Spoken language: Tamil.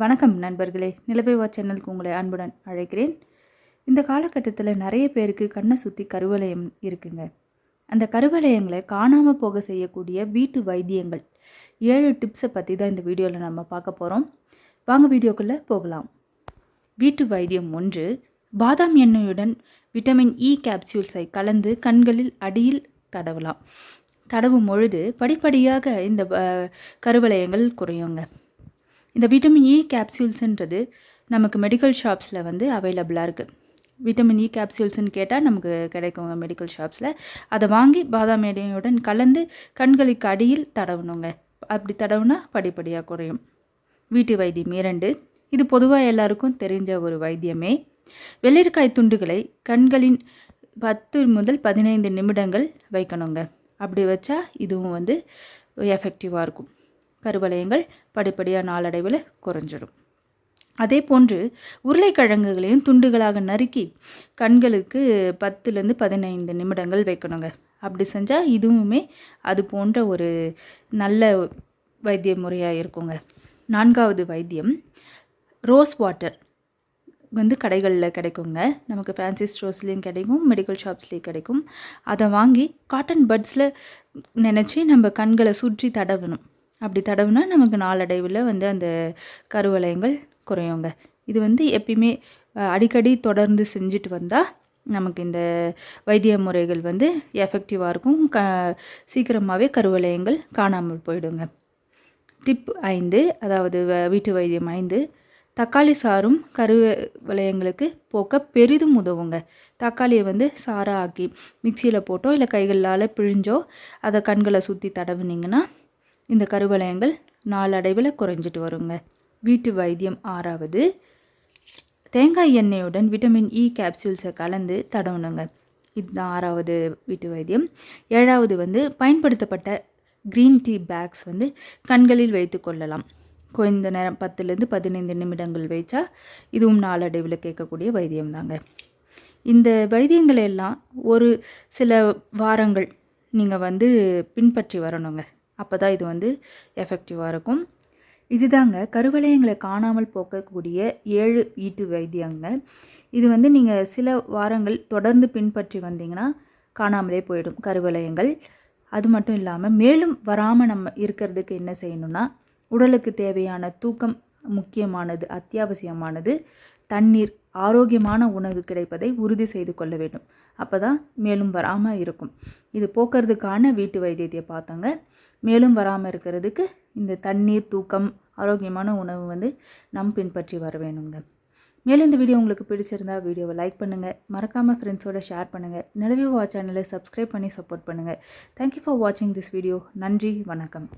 வணக்கம் நண்பர்களே. நிலவேவா சேனலுக்கு உங்களை அன்புடன் அழைக்கிறேன். இந்த காலகட்டத்தில் நிறைய பேருக்கு கண்ணை சுற்றி கருவலயம் இருக்குங்க. அந்த கருவலயங்களை காணாமல் போக செய்யக்கூடிய வீட்டு வைத்தியங்கள். ஏழு டிப்ஸை பற்றி தான் இந்த வீடியோவில் நம்ம பார்க்க போகிறோம் வாங்க வீடியோக்குள்ளே போகலாம். வீட்டு வைத்தியம் ஒன்று பாதாம் எண்ணெயுடன் விட்டமின் இ கேப்சியூல்ஸை கலந்து கண்களில் அடியில் தடவலாம். தடவும் பொழுது படிப்படியாக இந்த கருவலயங்கள் குறையுங்க. இந்த விட்டமின் இ கேப்சியூல்ஸுன்றது நமக்கு மெடிக்கல் ஷாப்ஸில் வந்து அவைலபிளாக இருக்குது விட்டமின் இ கேப்சியூல்ஸ்னு கேட்டால் நமக்கு கிடைக்குங்க மெடிக்கல் ஷாப்ஸில் அதை வாங்கி பாதாம் எடையுடன் கலந்து கண்களுக்கு அடியில் தடவணுங்க அப்படி தடவுனா படிப்படியாக குறையும். வீட்டு வைத்தியம் இரண்டு. இது பொதுவாக எல்லாருக்கும் தெரிஞ்ச ஒரு வைத்தியமே. வெள்ளரிக்காய் துண்டுகளை கண்களின் பத்து முதல் பதினைந்து நிமிடங்கள் வைக்கணுங்க. அப்படி வச்சா இதுவும் வந்து எஃபெக்டிவாக இருக்கும். கருவளையங்கள் படிப்படியாக நாளடைவில் குறைஞ்சிடும். அதே போன்று உருளைக்கிழங்குகளையும் துண்டுகளாக நறுக்கி கண்களுக்கு பத்துலேருந்து பதினைந்து நிமிடங்கள் வைக்கணுங்க. அப்படி செஞ்சால் இதுவுமே அது போன்ற ஒரு நல்ல வைத்திய முறையாக இருக்குங்க. நான்காவது வைத்தியம் ரோஸ் வாட்டர் வந்து கடைகளில் கிடைக்குங்க. நமக்கு ஃபேன்சி ஸ்டோர்ஸ்லேயும் கிடைக்கும் மெடிக்கல் ஷாப்ஸ்லேயும் கிடைக்கும். அதை வாங்கி காட்டன் பட்ஸில் நினச்சி நம்ம கண்களை சுற்றி தடவணும். அப்படி தடவுனா நமக்கு நாளடைவில் வந்து அந்த கருவளையங்கள் குறையுங்க. இது வந்து எப்பயுமே அடிக்கடி தொடர்ந்து செஞ்சுட்டு வந்தால் நமக்கு இந்த வைத்திய முறைகள் வந்து எஃபெக்டிவாக இருக்கும். க சீக்கிரமாகவே கருவளையங்கள் காணாமல் போயிடுங்க. டிப் ஐந்து அதாவது வ- வீட்டு வைத்தியம் ஐந்து தக்காளி சாறும் கருவளையங்களுக்கு போக்க பெரிதும் உதவுங்க. தக்காளியை வந்து சாறாக ஆக்கி மிக்சியில் போட்டோ இல்லை கைகளால் பிழிஞ்சோ அதை கண்களை சுற்றி தடவுனீங்கன்னா இந்த கருவளையங்கள் நாளடைவில் குறைஞ்சிட்டு வருங்க. வீட்டு வைத்தியம் ஆறாவது. தேங்காய் எண்ணெயுடன் விட்டமின் இ கேப்சூல்ஸை கலந்து தடவணுங்க. இதுதான் ஆறாவது வீட்டு வைத்தியம். ஏழாவது வந்து பயன்படுத்தப்பட்ட க்ரீன் டீ பேக்ஸ் வந்து கண்களில் வைத்து கொள்ளலாம். குறைந்த நேரம் பத்துலேருந்து பதினைந்து நிமிடங்கள் வைச்சா இதுவும் நாளடைவில் கேட்கக்கூடிய வைத்தியம் தாங்க இந்த வைத்தியங்களை எல்லாம் ஒரு சில வாரங்கள் நீங்கள் வந்து பின்பற்றி வரணுங்க. அப்போ தான் இது வந்து எஃபெக்டிவாக இருக்கும். இதுதாங்க கருவளையங்களை காணாமல் போக்கக்கூடிய ஏழு ஈட்டு வைத்தியங்க. இது வந்து நீங்கள் சில வாரங்கள் தொடர்ந்து பின்பற்றி வந்தீங்கன்னா காணாமலே போயிடும் கருவளையங்கள். அது மட்டும் இல்லாமல் மேலும் வராமல் நம்ம இருக்கிறதுக்கு என்ன செய்யணும்னா உடலுக்கு தேவையான தூக்கம் முக்கியமானது அத்தியாவசியமானது தண்ணீர் ஆரோக்கியமான உணவு கிடைப்பதை உறுதி செய்து கொள்ள வேண்டும். அப்போ தான் மேலும் வராமல் இருக்கும். இது போக்குறதுக்கான வீட்டு வைத்தியத்தை பார்த்தோங்க. மேலும் வராமல் இருக்கிறதுக்கு இந்த தண்ணீர் தூக்கம் ஆரோக்கியமான உணவு வந்து நம் பின்பற்றி வர வேணுங்க. மேலும் இந்த வீடியோ உங்களுக்கு பிடிச்சிருந்தா வீடியோவை லைக் பண்ணுங்கள் மறக்காமல் ஃப்ரெண்ட்ஸோட ஷேர் பண்ணுங்கள் நிலவே வா சேனலை சப்ஸ்கிரைப் பண்ணி சப்போர்ட் பண்ணுங்கள் தேங்க்யூ ஃபார் வாட்சிங் திஸ் வீடியோ நன்றி வணக்கம்.